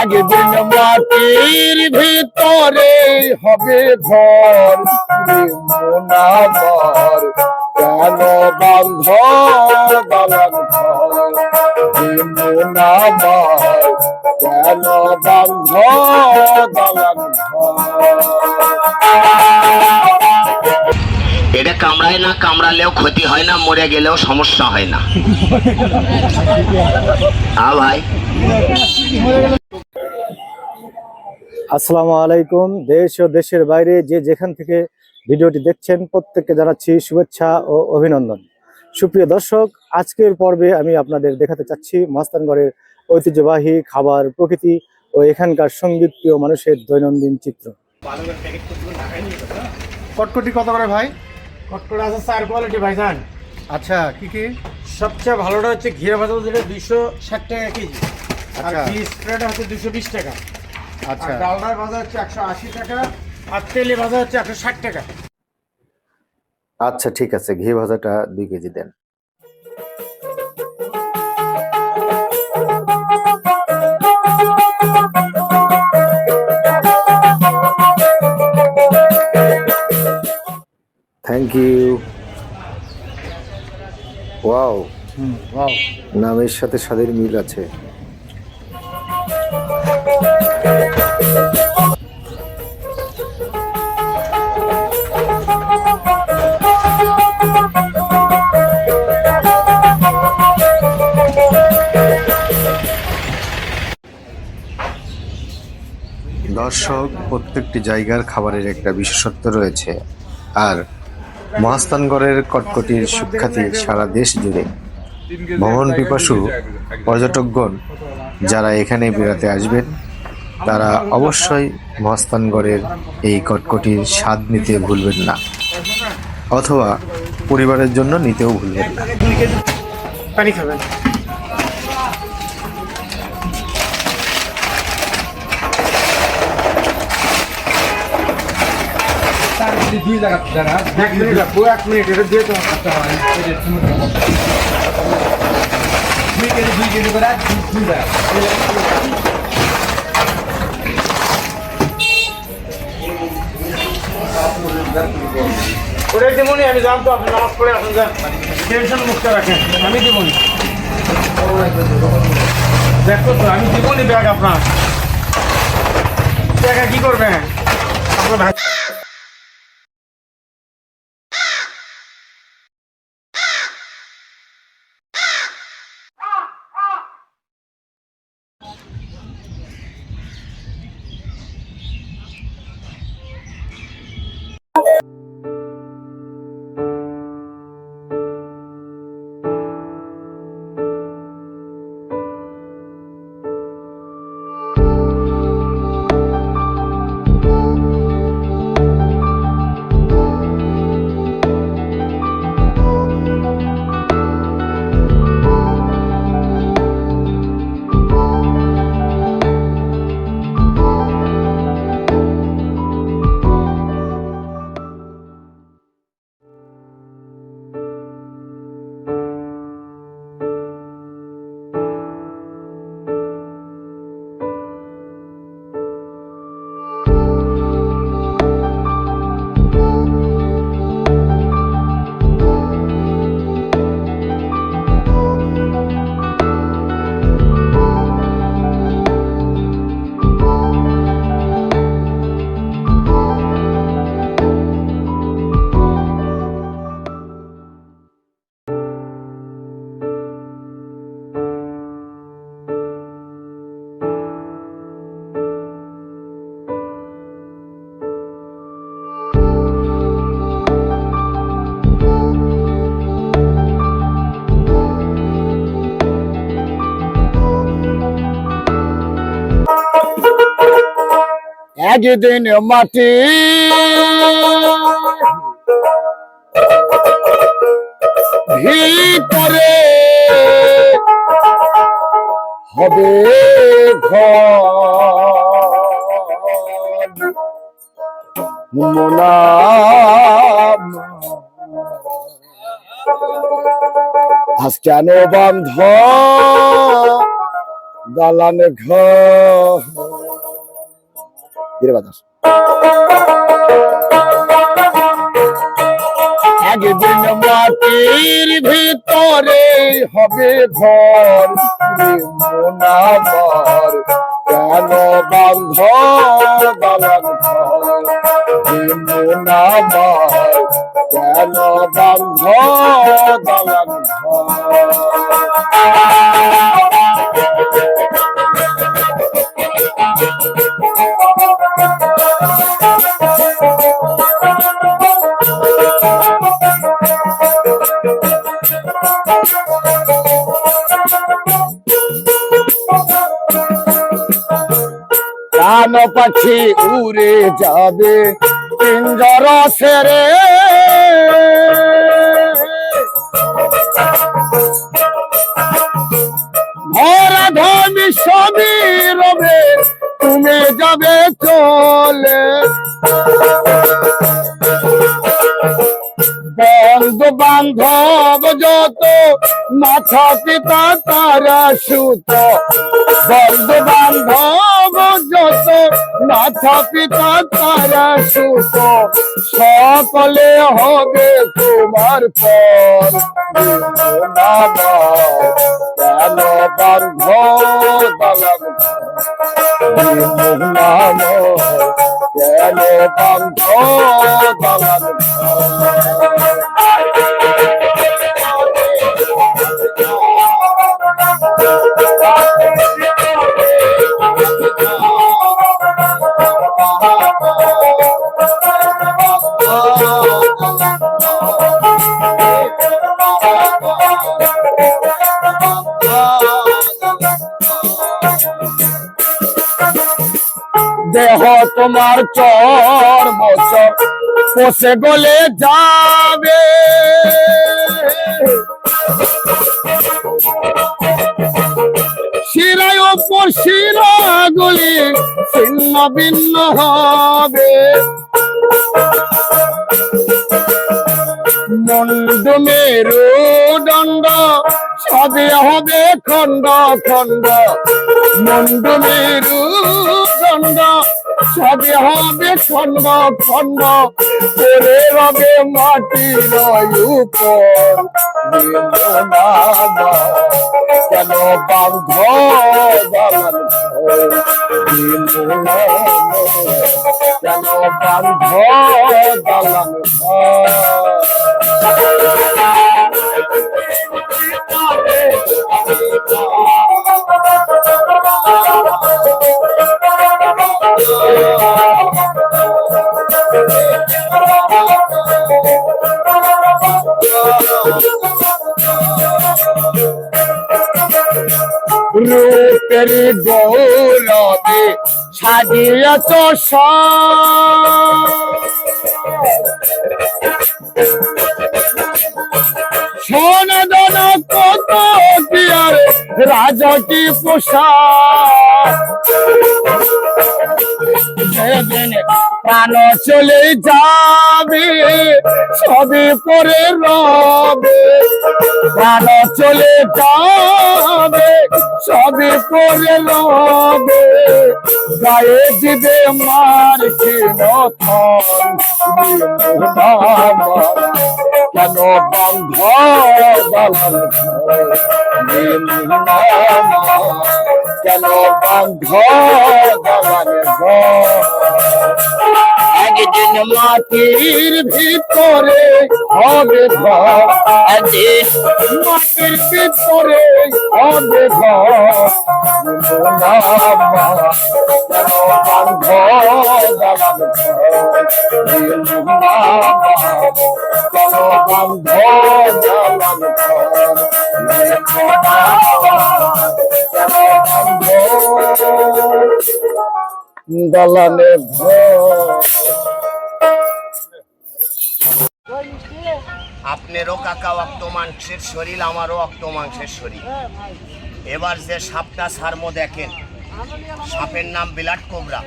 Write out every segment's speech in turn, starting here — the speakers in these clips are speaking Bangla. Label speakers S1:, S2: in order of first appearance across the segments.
S1: একদিন মাটির ভিতরে হবে ঘর রে মন আমার কেন বান্ধ দালান ঘর? কেন বান্ধ দালান
S2: এটা কামড়ায় না কামড়ালেও ক্ষতি হয় না মরে গেলেও সমস্যা হয় না। আ ভাই।
S3: আসসালামু আলাইকুম। দেশ ও দেশের বাইরে যে যেখান থেকে ভিডিওটি দেখছেন প্রত্যেককে জানাচ্ছি শুভেচ্ছা ও অভিনন্দন। সুপ্রিয় দর্শক আজকের পর্বে আমি আপনাদের দেখাতে চাচ্ছি মস্তানগড়ের ঐতিহ্যবাহী খাবার প্রকৃতি ও এখানকার সংগীত প্রিয় মানুষের দৈনন্দিন চিত্র।
S4: কটকটি কত করে ভাই?
S5: কটকটা আছে চার কোয়ালিটি ভাইজান
S4: আচ্ছা কি কি?
S5: সবচেয়ে ভালোটা হচ্ছে ঘিরে ভাজা যেটা দুইশো ষাট টাকা কেজি। আর
S4: আচ্ছা।
S5: ফিস হচ্ছে দুশো বিশ টাকা।
S4: আচ্ছা।
S5: ডালডার ভাজা হচ্ছে একশো আশি টাকা আর তেলে ভাজা হচ্ছে একশো ষাট টাকা।
S3: আচ্ছা ঠিক আছে ঘি ভাজাটা দুই কেজি দেন। থ্যাংক ইউ ওয়াও
S4: ওয়াও
S3: নামের সাথে স্বাদের মিল আছে। দর্শক, প্রত্যেকটি জায়গার খাবারের একটা বিশেষত্ব রয়েছে। আর মহাস্থানগড়ের কটকটির সুখ্যাতি সারা দেশ জুড়ে। ভ্রমণ পিপাসু, পর্যটকগণ যারা এখানে বেড়াতে আসবেন, তারা অবশ্যই মহাস্থানগড়ের এই কটকটির স্বাদ নিতে ভুলবেন না। অথবা পরিবারের জন্য নিতেও ভুলবেন না।
S5: পানি খাবেন। এক মিনিট রাখব এক মিনিট এটা দিয়ে তোমার করতে হয় ওটাই দেবনি আমি জানতো আপনি নামাজ পড়ে আসেন যান। টেনশন মুক্ত রাখেন আমি দেবনি দেখো তো আমি দেবনি ব্যাগ আপনার। টাকা কি করবেন? আপনার
S1: একদিন মাটি ভিতরে হবে মোনাম আজ কেন বান্ধ দালান ঘর ধীরে বাতাস একদিন মাটির ভিতরে হবে ঘর মোনাবার কেন বান্ধ দালান ঘর? মোনাবার কেন বান্ধ দালান ঘর? পাখি উড়ে যাবে, পিঞ্জর সেরে। ভরা ধমি সবই রবে তুমি যাবে চলে। বন্ধু বান্ধব যত মাথা পিতা তারা সুত। বন্ধু বান্ধব মাথা পিতা তারা সুত সকলে হবে তোমার পর। কেন বান্ধ দালান নাম কেন দালান দেহ চর পোষে গলে যাবে। শিরায় ওপর শিরাগুলি ছিন্ন ভিন্ন হবে। মন্দ মেরু দণ্ড সবে হবে খণ্ড খণ্ড। মন্দ মেরু দণ্ড সবে হবে খণ্ড খণ্ড করে রবে মাটির কেন বান্ধ কেন বান্ধ দালান ঘর? রূপের গৌরবে সাজিয়াছ সোনদন কত পিয়ার রাজটি পোষাক যেদিন প্রাণ চলে যাবে সবে পরে রবে প্রাণ চলে যাবে সবে পরে রবে গায়ে দিবে মার কেন কেন বন্ধ কেন বন্ধ মাটির ভিতরে হবে মাটির ভিতরে হবে দালানে ঘর।
S2: কাকা অক্ত মাংসের শরীর আমারও অক্ত মাংসের শরীর। এবার যে সাপটা সারমো দেখেন সাপের নাম বিলাট কোবরা।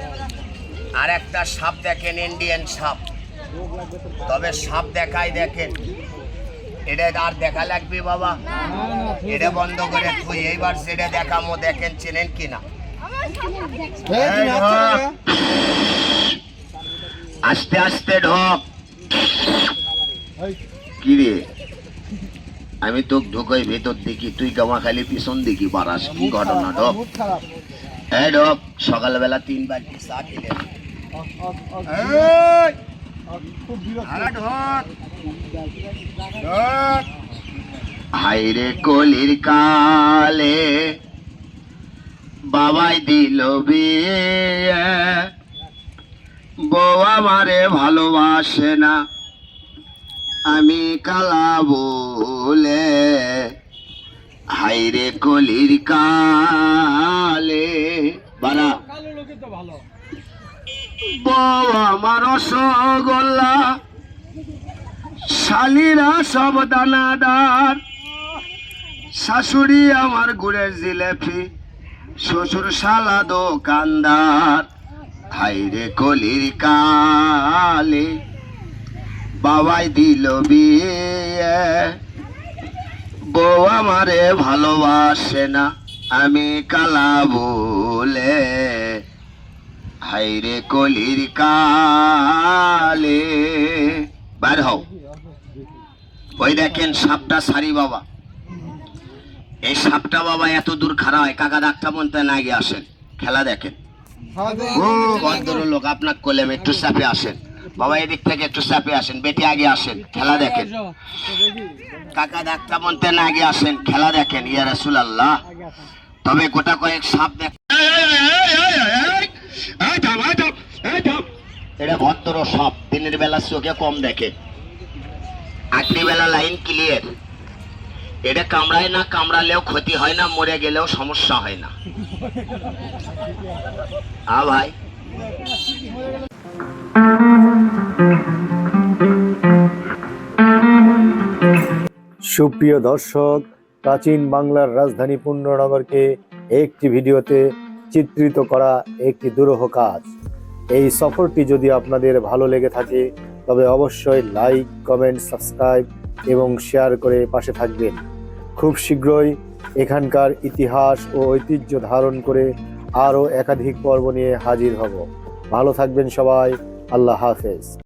S2: আর একটা সাপ দেখেন ইন্ডিয়ান সাপ। তবে সাপ দেখাই দেখেন এটা আর দেখা লাগবে বাবা? এটা বন্ধ করে তুই এইবার সেটা দেখামো দেখেন চেনেন কিনা। আস্তে আস্তে ঢোক। কি রে? আমি তো ঢোকাই ভেতর দেখি তুই গামা খালি পিছন দেখি বারাস কি ঘটনা ঢোক এই ঢোক সকালবেলা তিন বালতি চা খেলে। হাইরে কলির কালে বাবাই দিল বিয়ে। বউ আমারে ভালোবাসে না। কালা বলে হাইরে কলির কালে। বারা বউ আমার রসগোল্লা, শালিরা সব দানাদার। শাশুড়ি আমার গুড়ের জিলেপি, শ্বশুর শালা দোকানদার। হাইরে কলির কালে। বাবাই দিল বিয়ে। বউ আমারে ভালোবাসে না আমি কালা বলে। হাইরে কলির কালে। বার হও। ওই দেখেন সাপটা সারি বাবা। এই সাপটা বাবা এত দূর খাড়া হয় কাকা ডাক্তার মনতে না গিয়ে আসেন। খেলা দেখেন। ও ভদ্রলোক আপনার কোলেম একটু চাপে আসেন। বাবা এদিক থেকে একটু চাপে আসেন বেটি আগে আসেন খেলা দেখেন। কাকা ডাক্তার মনতে না আগে আসেন খেলা দেখেন ইয়া রাসুল আল্লাহ তবে গোটা কয়েক সাপ দেখ এটা ভদ্র সাপ দিনের বেলা চোখে কম দেখে। বেলা লাইন ক্লিয়ার এটা কামড়ায় না কামড়ালেও ক্ষতি হয় না মরে গেলেও সমস্যা হয় না। আ ভাই।
S6: সুপ্রিয় দর্শক, প্রাচীন বাংলার রাজধানী পূর্ণনগরকে একটি ভিডিওতে চিত্রিত করা একটি দুরূহ কাজ। এই সফরটি যদি আপনাদের ভালো লেগে থাকে, তবে অবশ্যই লাইক, কমেন্ট, সাবস্ক্রাইব এবং শেয়ার করে পাশে থাকবেন। খুব শীঘ্রই এখানকার ইতিহাস ও ঐতিহ্য ধারণ করে আরও একাধিক পর্ব নিয়ে হাজির হব। ভালো থাকবেন সবাই। আল্লাহ হাফেজ।